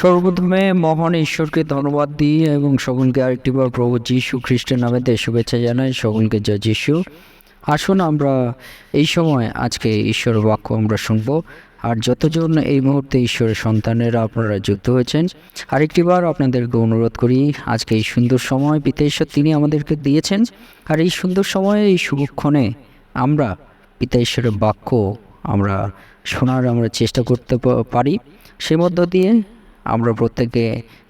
সর্বপ্রথমে মহান ঈশ্বরকে ধন্যবাদ দিই এবং সকলকে আরেকটিবার প্রভু যীশু খ্রিস্টের নামে শুভেচ্ছা জানাই, সকলকে জয় যীশু। আসুন আমরা এই সময় আজকে ঈশ্বরের বাক্য আমরা শুনব। আর যতজন এই মুহূর্তে ঈশ্বরের সন্তানেরা আপনারা যুক্ত হয়েছেন আরেকটিবার আপনাদেরকে অনুরোধ করি, আজকে এই সুন্দর সময় পিতা ঈশ্বর তিনি আমাদেরকে দিয়েছেন, আর এই সুন্দর সময়ে, এই শুভক্ষণে আমরা পিতা ঈশ্বরের বাক্য আমরা শোনার আমরা চেষ্টা করতে পারি। সে মধ্য দিয়ে আমরা প্রত্যেকে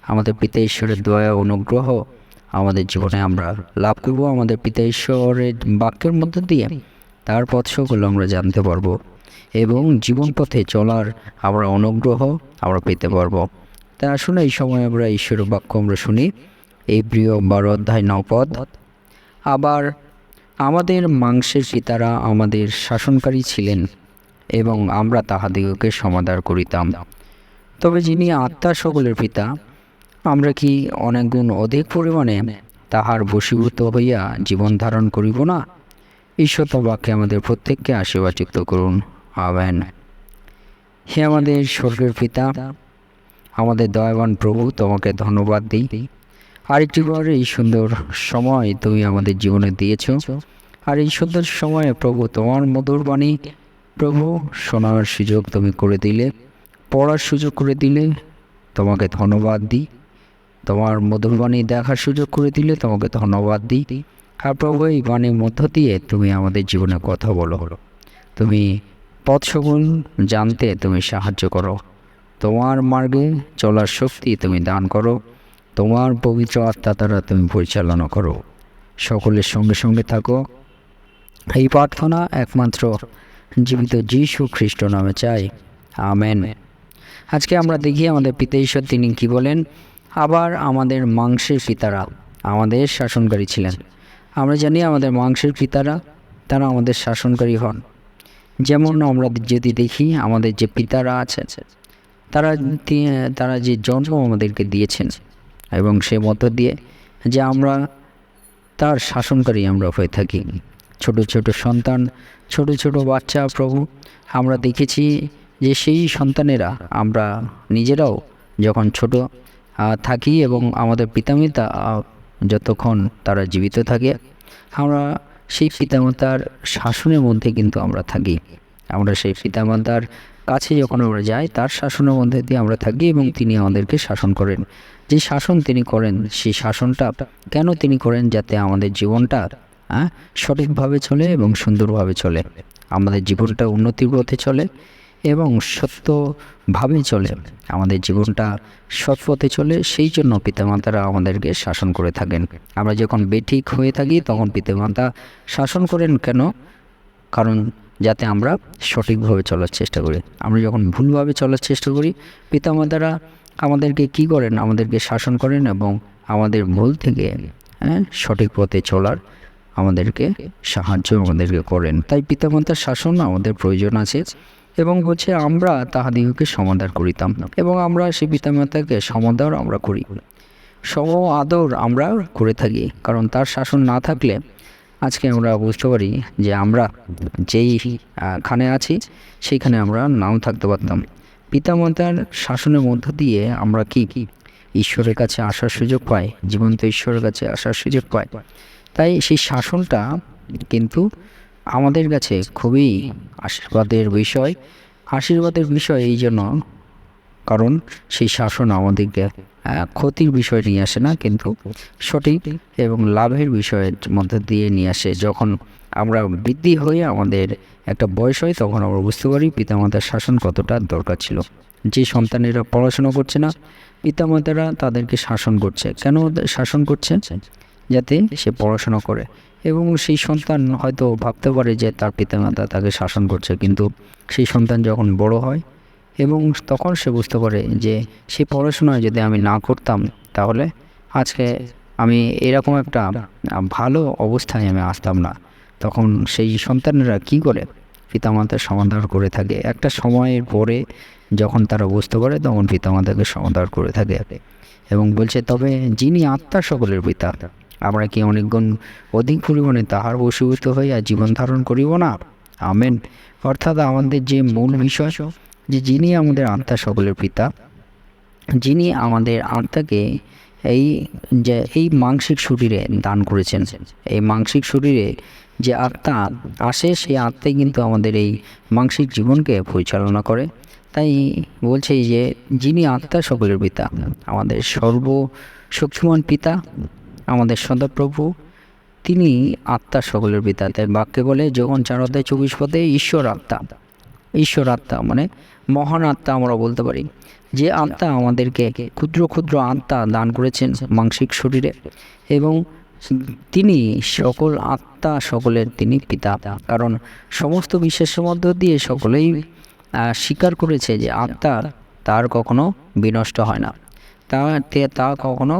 আমাদের পিতা ঈশ্বরের দয়া অনুগ্রহ আমাদের জীবনে আমরা লাভ করব। আমাদের পিতা ঈশ্বরের বাক্যের মধ্যে দিয়ে তার পথ সকল আমরা জানতে পারব এবং জীবন পথে চলার আমরা অনুগ্রহ আমরা পেতে পারব। তা আসুন এই সময় আমরা ঈশ্বরের বাক্য আমরা শুনি। এই প্রিয় বারো অধ্যায় নপদ আবার আমাদের মাংসের পিতারা আমাদের শাসনকারী ছিলেন এবং আমরা তাহাদিগকে সমাদার করিতাম। তবে যিনি আত্মা সকলের পিতা, আমরা কি অনেক গুণ অধিক পরিমাণে তাহার বশীভূত হইয়া জীবন ধারণ করিব না? ঈশ্বর বাক্যে আমাদের প্রত্যেককে আশীর্বাচিত করুন। আবেন হে আমাদের স্বর্গের পিতা, আমাদের দয়াবান প্রভু, তোমাকে ধন্যবাদ দিই। আরেকটিবার এই সুন্দর সময় তুমি আমাদের জীবনে দিয়েছ। আর এই সুন্দর সময়ে প্রভু তোমার মধুর বাণী, প্রভু শোনার সুযোগ তুমি করে দিলে। পড়ার সুযোগ করে দিলে তোমাকে ধন্যবাদ দিই। তোমার মধুর বাণী দেখার সুযোগ করে দিলে তোমাকে ধন্যবাদ দিই। আর প্রভু, এই বাণীর মধ্য দিয়ে তুমি আমাদের জীবনে কথা বলো। হলো তুমি পথ সকল জানতে তুমি সাহায্য করো। তোমার মার্গে চলার শক্তি তুমি দান করো। তোমার পবিত্র আত্মা দ্বারা তুমি পরিচালনা করো। সকলের সঙ্গে সঙ্গে থাকো। এই প্রার্থনা একমাত্র জীবিত যীশু খ্রিস্ট নামে চাই। আমেন। আজকে আমরা দেখি আমাদের পিতা ঈশ্বর, তিনি কি বলেন? আবার আমাদের মাংসের পিতারা আমাদের শাসনকারী ছিলেন। আমরা জানি আমাদের মাংসের পিতারা, তারা আমাদের শাসনকারী হন। যেমন আমরা যদি দেখি আমাদের যে পিতারা আছে তারা তারা যে জন্ম আমাদেরকে দিয়েছেন এবং সে মধ্য দিয়ে যে আমরা তার শাসনকারী আমরা হয়ে থাকি। ছোট ছোট সন্তান, ছোট ছোট বাচ্চা প্রভু, আমরা দেখেছি যে সেই সন্তানেরা আমরা নিজেরাও যখন ছোট থাকি এবং আমাদের পিতামাতা যতক্ষণ তারা জীবিত থাকে, আমরা সেই পিতামাতার শাসনের মধ্যে কিন্তু আমরা থাকি। আমরা সেই পিতামাতার কাছে যখন আমরা যাই, তার শাসনের মধ্যে দিয়ে আমরা থাকি এবং তিনি আমাদেরকে শাসন করেন। যে শাসন তিনি করেন, সেই শাসনটা কেন তিনি করেন যাতে আমাদের জীবনটা হ্যাঁ সঠিকভাবে চলে এবং সুন্দরভাবে চলে? আমাদের জীবনটা উন্নতির পথে চলে। এবং সত্যভাবে চলে। আমাদের জীবনটা সৎ পথে চলে, সেই জন্য পিতামাতারা আমাদেরকে শাসন করে থাকেন। আমরা যখন বেঠিক হয়ে থাকি, তখন পিতামাতা শাসন করেন কেন? কারণ যাতে আমরা সঠিকভাবে চলার চেষ্টা করি। আমরা যখন ভুলভাবে চলার চেষ্টা করি, পিতামাতারা আমাদেরকে কি করেন? আমাদেরকে শাসন করেন এবং আমাদের ভুল থেকে হ্যাঁ সঠিক পথে চলার আমাদেরকে সাহায্য আমাদেরকে করেন। তাই পিতামাতার শাসন আমাদের প্রয়োজন আছে। এবং হচ্ছে আমরা তাহাদিগকে সমাদার করিতাম এবং আমরা সেই পিতামাতাকে সমাদার আমরা করি। সম আদর আমরা করে থাকি, কারণ তার শাসন না থাকলে আজকে আমরা বুঝতে পারি যে আমরা যেই খানে আছি, সেইখানে আমরা নাও থাকতে পারতাম। পিতামাতার শাসনের মধ্য দিয়ে আমরা কি কি? ঈশ্বরের কাছে আসার সুযোগ পাই, জীবন্ত ঈশ্বরের কাছে আসার সুযোগ পাই। তাই সেই শাসনটা কিন্তু আমাদের কাছে খুবই আশীর্বাদের বিষয়। আশীর্বাদের বিষয় এই জন্য, কারণ সেই শাসন আমাদেরকে ক্ষতির বিষয় নিয়ে আসে না, কিন্তু সঠিক এবং লাভের বিষয়ের মধ্যে দিয়ে নিয়ে আসে। যখন আমরা বৃদ্ধি হয়ে আমাদের একটা বয়স হয়, তখন আমরা বুঝতে পারি পিতামাতার শাসন কতটা দরকার ছিল। যে সন্তানেরা পড়াশোনা করছে না, পিতামাতারা তাদেরকে শাসন করছে। কেন শাসন করছে? যাতে সে পড়াশোনা করে। এবং সেই সন্তান হয়তো ভাবতে পারে যে তার পিতামাতা তাকে শাসন করছে, কিন্তু সেই সন্তান যখন বড় হয় এবং তখন সে বুঝতে পারে যে সেই পড়াশোনা যদি আমি না করতাম তাহলে আজকে আমি এরকম একটা ভালো অবস্থায় আমি আসতাম না। তখন সেই সন্তানেরা কি করে? পিতামাতার সমাধান করে থাকে। একটা সময়ের পরে যখন তারা বুঝতে পারে, তখন পিতামাতাকে সমাধান করে থাকে। এবং বলছে, তবে যিনি আত্মা, সকলের পিতা। আমরা কি অনেকগুণ অধিক পরিমাণে তাহার বশীভূত হইয়া জীবন ধারণ করিব না? আমেন। অর্থাৎ আমাদের যে মূল বিষয় যে যিনি আমাদের আত্মা সকলের পিতা, যিনি আমাদের আত্মাকে এই যে, এই মাংসিক শরীরে দান করেছেন, এই মাংসিক শরীরে যে আত্মা আসে, সেই আত্মাই কিন্তু আমাদের এই মাংসিক জীবনকে পরিচালনা করে। তাই বলছে যে, যিনি আত্মা সকলের পিতা, আমাদের সর্বশক্তিমান পিতা আমাদের সদাপ্রভু তিনি আত্মা সকলের পিতা তাই বাক্যে বলে, যখন চার অধ্যায় চব্বিশ পদে ঈশ্বর আত্মা ঈশ্বর আত্মা মানে মহান আত্মা আমরা বলতে পারি। যে আত্মা আমাদেরকে ক্ষুদ্র ক্ষুদ্র আত্মা দান করেছেন মাংসিক শরীরে এবং তিনি সকল আত্মা সকলের তিনি পিতা। কারণ সমস্ত বিশ্বাসের মধ্য দিয়ে সকলেই স্বীকার করেছে যে আত্মা তার কখনো বিনষ্ট হয় না। তা তা কখনো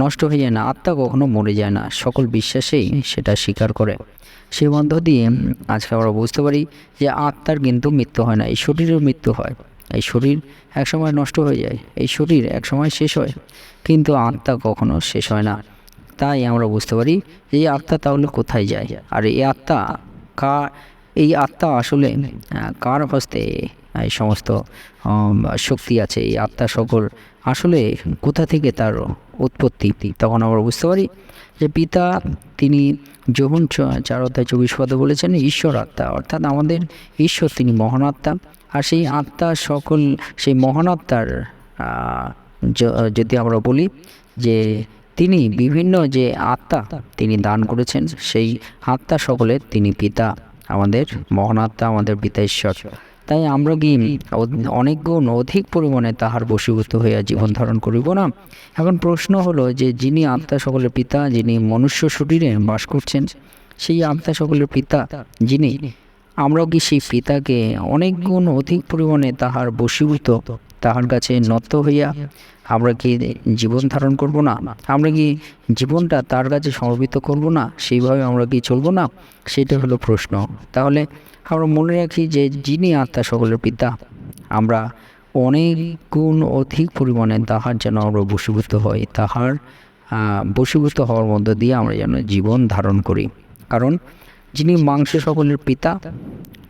নষ্ট হয়ে যায় না, আত্মা কখনো মরে যায় না, সকল বিশ্বাসেই সেটা স্বীকার করে। সেই মধ্য দিয়ে আজকে আমরা বুঝতে পারি যে আত্মার কিন্তু মৃত্যু হয় না, এই শরীরের মৃত্যু হয়। এই শরীর একসময় নষ্ট হয়ে যায়, এই শরীর একসময় শেষ হয়, কিন্তু আত্মা কখনো শেষ হয় না। তাই আমরা বুঝতে পারি যে এই আত্মা তাহলে কোথায় যায়? আর এই আত্মা কা, এই আত্মা আসলে কার হস্তে এই সমস্ত শক্তি আছে? এই আত্মা সকল আসলে কোথা থেকে তার উৎপত্তি? তখন আমরা বুঝতে পারি যে পিতা, তিনি যখন চার অধ্যায় চব্বিশ পদে বলেছেন, ঈশ্বর আত্মা। অর্থাৎ আমাদের ঈশ্বর, তিনি মহান আত্মা। আর সেই আত্মা সকল, সেই মহান আত্মার যদি আমরা বলি যে তিনি বিভিন্ন যে আত্মা তিনি দান করেছেন, সেই আত্মা সকলের তিনি পিতা। আমাদের মহান আত্মা, আমাদের পিতা ঈশ্বর। তাই আমরা কি অনেক গুণ অধিক পরিমাণে তাহার বশীভূত হইয়া জীবন ধারণ করিব না? এখন প্রশ্ন হলো যে যিনি আত্মা সকলের পিতা যিনি মনুষ্য শরীরে বাস করছেন সেই আত্মা সকলের পিতা যিনি আমরাও কি সেই পিতাকে অনেক গুণ অধিক পরিমাণে তাহার বশীভূত তাহার কাছে নত হইয়া আমরা কি জীবন ধারণ করব না? আমরা কি জীবনটা তার কাছে সমর্পিত করব না? সেইভাবে আমরা কি চলবো না? সেটা হলো প্রশ্ন। তাহলে আমরা মনে রাখি যে যিনি আত্মা সকলের পিতা আমরা অনেক গুণ অধিক পরিমাণে তাহার যেন আমরা বশীভূত হই তাহার আহ, বশীভূত হওয়ার মধ্য দিয়ে আমরা যেন জীবন ধারণ করি। কারণ যিনি মাংস সকলের পিতা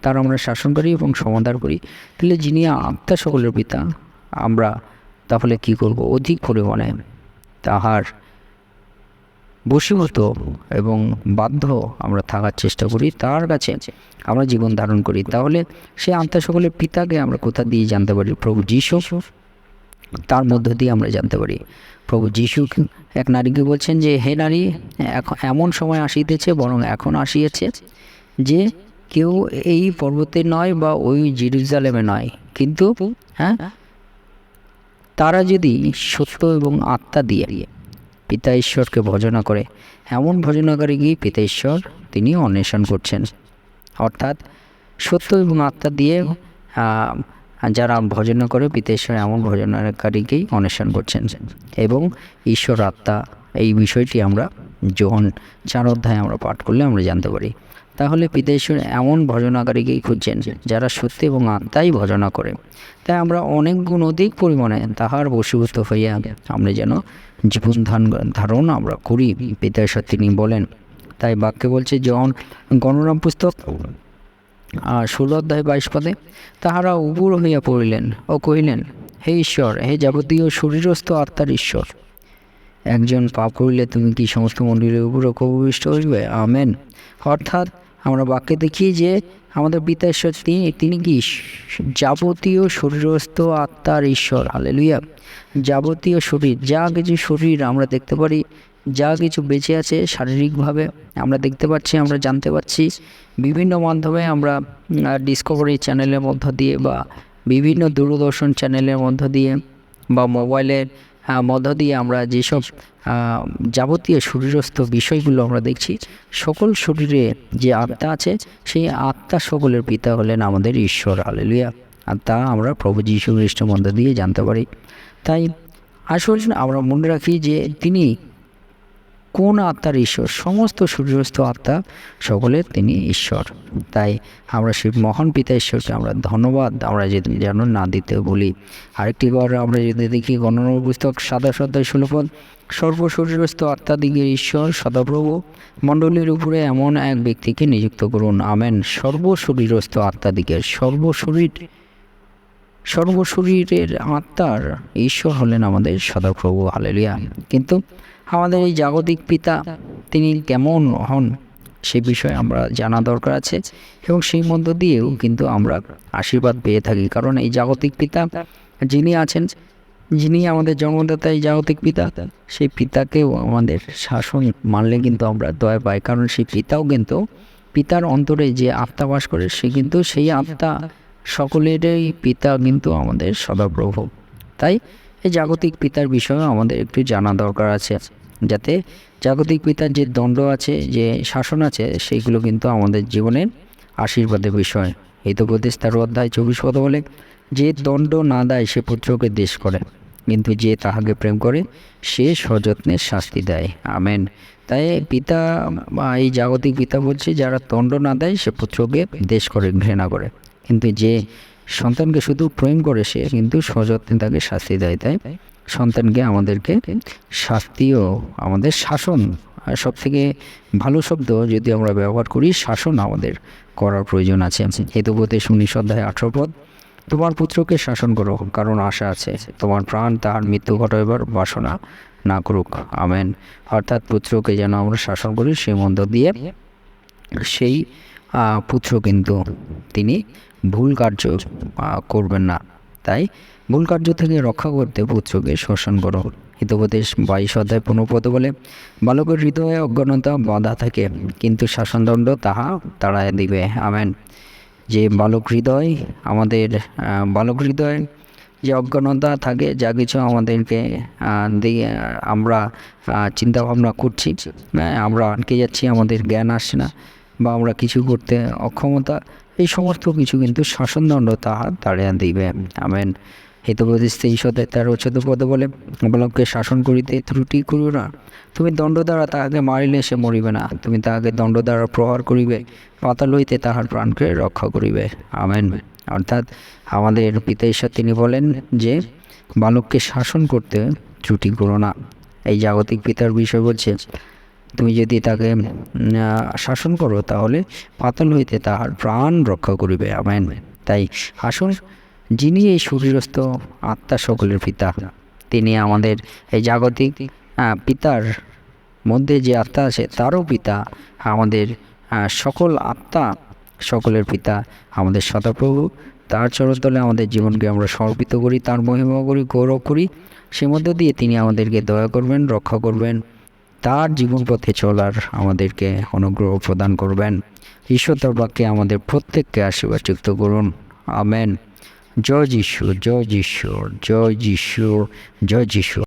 তার আমরা শাসন করি এবং সমাধান করি। তাহলে যিনি আত্মা সকলের পিতা, আমরা তাহলে কি করব? অধিক পরিমাণে তাহার বশীভূত এবং বাধ্য আমরা থাকার চেষ্টা করি, তার কাছে আমরা জীবন ধারণ করি। তাহলে সে আত্মা সকলের পিতাকে আমরা কোথা দিয়ে জানতে পারি? প্রভু যিশু? তার মধ্য দিয়ে আমরা জানতে পারি। প্রভু যিশু এক নারীকে বলছেন যে, হে নারী, এখন এমন সময় আসিতেছে, বরং এখন আসিয়েছে যে কেউ এই পর্বতে নয় বা ওই জেরুজালেমে নয়। কিন্তু হ্যাঁ? তারা যদি সত্য এবং আত্মা দিয়ে পিতা ঈশ্বরকে ভজনা করে, এমন ভজনাকারী গিয়ে পিতা ঈশ্বর তিনি অন্বেষণ করছেন। অর্থাৎ সত্য এবং আত্মা দিয়ে যারা ভজনা করে, পিতা ঈশ্বর এমন ভজনাকারীকেই অন্বেষণ করছেন। এবং ঈশ্বর আত্মা, এই বিষয়টি আমরা যখন চার অধ্যায় আমরা পাঠ করলে আমরা জানতে পারি। তাহলে পিতা ঈশ্বর এমন ভজনাকারীকেই খুঁজছেন, যারা সত্যি এবং আত্মাই ভজনা করে। তাই আমরা অনেক গুণ অধিক পরিমাণে তাহার বশীভূত হইয়া আমরা যেন জীবন ধারণ আমরা করি পিতা ঈশ্বর তিনি বলেন। তাই বাক্যে বলছে যখন গণনা পুস্তক। আর ষোলো অধ্যায় বাইশ পদে, তাহারা উপুর হইয়া পড়িলেন ও কহিলেন, হে ঈশ্বর, হে যাবতীয় শরীরস্থ আত্মার ঈশ্বর। একজন পাপ করিলে তুমি কি সমস্ত মন্দিরের উপর কবিষ্ট হইবে? আমেন। অর্থাৎ বাক্যে দেখি যে আমাদের পিতা ঈশ্বর তিনি তিনি কি? যাবতীয় শরীরস্থ আত্মার ঈশ্বর। হালেলুয়া। যাবতীয় শরীর, যা কিছু শরীর আমরা দেখতে পারি, যা কিছু বেঁচে আছে শারীরিকভাবে আমরা দেখতে পাচ্ছি, আমরা জানতে পারছি বিভিন্ন মাধ্যমে আমরা ডিসকভারি চ্যানেলের মধ্য দিয়ে বা বিভিন্ন দূরদর্শন চ্যানেলের মধ্য দিয়ে বা মোবাইলের মধ্য দিয়ে আমরা যেসব যাবতীয় শরীরস্থ বিষয়গুলো আমরা দেখছি, সকল শরীরে যে আত্মা আছে, সেই আত্মা সকলের পিতা হলেন আমাদের ঈশ্বর। আলেলিয়া আর তা আমরা প্রভু যীশু খ্রিস্ট মধ্য দিয়ে জানতে পারি। তাই আসলে আমরা মনে রাখি যে তিনি কোন আত্মার ঈশ্বর? সমস্ত সূর্যস্থ আত্মা সকলের তিনি ঈশ্বর। তাই আমরা সেই মহান পিতা ঈশ্বরকে আমরা ধন্যবাদ। আমরা যদি যেন না দিতে বলি আরেকটি বার আমরা যদি দেখি গণনা পুস্তক সাদা সদ্যায় ষোলপদ সর্বশরীরস্থ আত্মাদিগের ঈশ্বর সদাপ্রভু, মণ্ডলীর উপরে এমন এক ব্যক্তিকে নিযুক্ত করুন। আমেন। সর্বশরীরস্থ আত্মাদিগের সর্বশরীর সর্বশরীরের আত্মার ঈশ্বর হলেন আমাদের সদাপ্রভু, হালেলিয়া। কিন্তু আমাদের এই জাগতিক পিতা, তিনি কেমন হন সে বিষয়ে আমরা জানা দরকার আছে এবং সেই মধ্য দিয়েও কিন্তু আমরা আশীর্বাদ পেয়ে থাকি। কারণ এই জাগতিক পিতা যিনি আছেন, যিনি আমাদের জন্মদাতা, এই জাগতিক পিতা, সেই পিতাকেও আমাদের শাসন মানলে কিন্তু আমরা দয়া পাই। কারণ সেই পিতাও কিন্তু, পিতার অন্তরে যে আত্মা বাস করে, সে কিন্তু সেই আত্মা সকলেরই পিতা কিন্তু আমাদের সদাপ্রভু। তাই এই জাগতিক পিতার বিষয়েও আমাদের একটু জানা দরকার আছে, যাতে জাগতিক পিতার যে দণ্ড আছে, যে শাসন আছে সেইগুলো কিন্তু আমাদের জীবনের আশীর্বাদের বিষয়। উপদেশ তেরো অধ্যায় চব্বিশ পদ বলে, যে দণ্ড না দেয়, সে পুত্রকে দেশ করে। কিন্তু যে তাহাকে প্রেম করে, সে সযত্নে শাস্তি দেয়। আমেন। তাই পিতা এই জাগতিক পিতা বলছে, যারা দণ্ড না দেয়, সে পুত্রকে দেশ করে, ঘৃণা করে। কিন্তু যে সন্তানকে শুধু প্রেম করে সে কিন্তু সযত্নে তাকে শাস্তি দেয়, তাই? সন্তানকে আমাদেরকে শাস্তিও, আমাদের শাসন। আর সব থেকে ভালো শব্দ যদি আমরা ব্যবহার করি, শাসন আমাদের করার প্রয়োজন আছে। হেতুপতি উনিশ অধ্যায় আঠারো পদ, তোমার পুত্রকে শাসন করো, কারণ আশা আছে। তোমার প্রাণ, তাহার মৃত্যু ঘটাইবার বাসনা না করুক। আমেন। অর্থাৎ পুত্রকে যেন আমরা শাসন করি সেই মধ্য দিয়ে সেই পুত্র কিন্তু তিনি ভুল কার্য করবেন না। তাই ভুল কার্য থেকে রক্ষা করতে পুত্রকে শোষণ করো। হিতোপদেশ বাইশ অধ্যায় পুনঃপদ বলে বালকের হৃদয়ে অজ্ঞানতা বাধা থাকে কিন্তু শাসনদণ্ড তাহা তাড়ায় দিবে। আমেন। যে বালক হৃদয় আমাদের বালক হৃদয় যে অজ্ঞানতা থাকে যা কিছু আমাদেরকে দিয়ে আমরা চিন্তা ভাবনা করছি হ্যাঁ, আমরা আটকে যাচ্ছি আমাদের জ্ঞান আসছে না। বা আমরা কিছু করতে অক্ষমতা, এই সমস্ত কিছু কিন্তু শাসনদণ্ড তাহা তাড়িয়ে দিবে। আমেন। হিতপ্রদেশ তেইশ অধ্যায় তেরো চোদ্দ পদে বলে, বালককে শাসন করিতে ত্রুটি করিও না। তুমি দণ্ড দ্বারা তাহাকে মারিলে সে মরিবে না। তুমি তাহাকে দণ্ড দ্বারা প্রহার করিবে পাতাল হইতে তাহার প্রাণকে রক্ষা করিবে। আমেন। অর্থাৎ আমাদের পিতা ঈশ্বর তিনি বলেন যে, বালককে শাসন করতে ত্রুটি করো না। এই জাগতিক পিতার বিষয় বলছে তুমি যদি তাকে শাসন করো, তাহলে পাতল হইতে তাহার প্রাণ রক্ষা করিবে। আমেন। তাই আসুন, যিনি এই শরীরস্থ আত্মা সকলের পিতা, তিনি আমাদের এই জাগতিক পিতার মধ্যে যে আত্মা আছে, তারও পিতা, আমাদের সকল আত্মা সকলের পিতা, আমাদের সদাপ্রভু। তার চরণতলে আমাদের জীবনকে আমরা সমর্পিত করি, তার মহিমা করি, গৌরব করি। সে মধ্য দিয়ে তিনি আমাদেরকে দয়া করবেন, রক্ষা করবেন। তার জীবন পথে চলার আমাদেরকে অনুগ্রহ প্রদান করবেন। ঈশ্বর তার বাক্যে আমাদের প্রত্যেককে আশীর্বাদযুক্ত করুন। আমেন। জয় যিশু জয় যিশু জয় যিশু জয় যিশু।